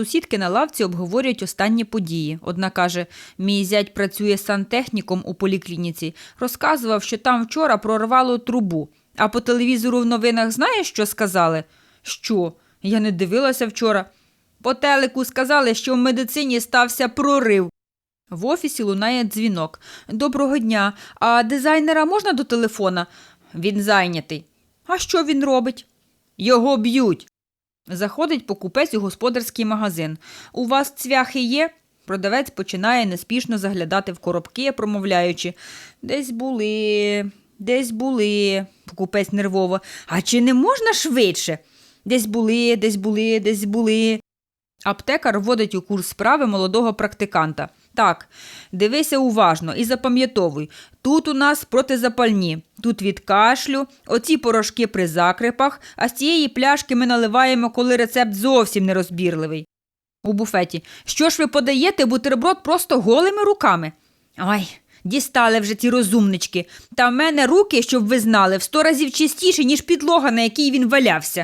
Сусідки на лавці обговорюють останні події. Одна каже: мій зять працює сантехніком у поліклініці. Розказував, що там вчора прорвало трубу. А по телевізору в новинах знаєш, що сказали? Що? Я не дивилася вчора. По телеку сказали, що в медицині стався прорив. В офісі лунає дзвінок. Доброго дня. А дизайнера можна до телефона? Він зайнятий. А що він робить? Його б'ють. Заходить покупець у господарський магазин. У вас цвяхи є? Продавець починає неспішно заглядати в коробки, промовляючи Десь були, десь були. Покупець нервово. А чи не можна швидше? Десь були, десь були, десь були. Аптекар вводить у курс справи молодого практиканта. Так, дивися уважно і запам'ятовуй. Тут у нас протизапальні, тут від кашлю, оці порошки при закрипах, а з цієї пляшки ми наливаємо, коли рецепт зовсім нерозбірливий. У буфеті. Що ж ви подаєте бутерброд просто голими руками? Ой, дістали вже ті розумнички. Та в мене руки, щоб ви знали, в сто разів чистіші, ніж підлога, на якій він валявся.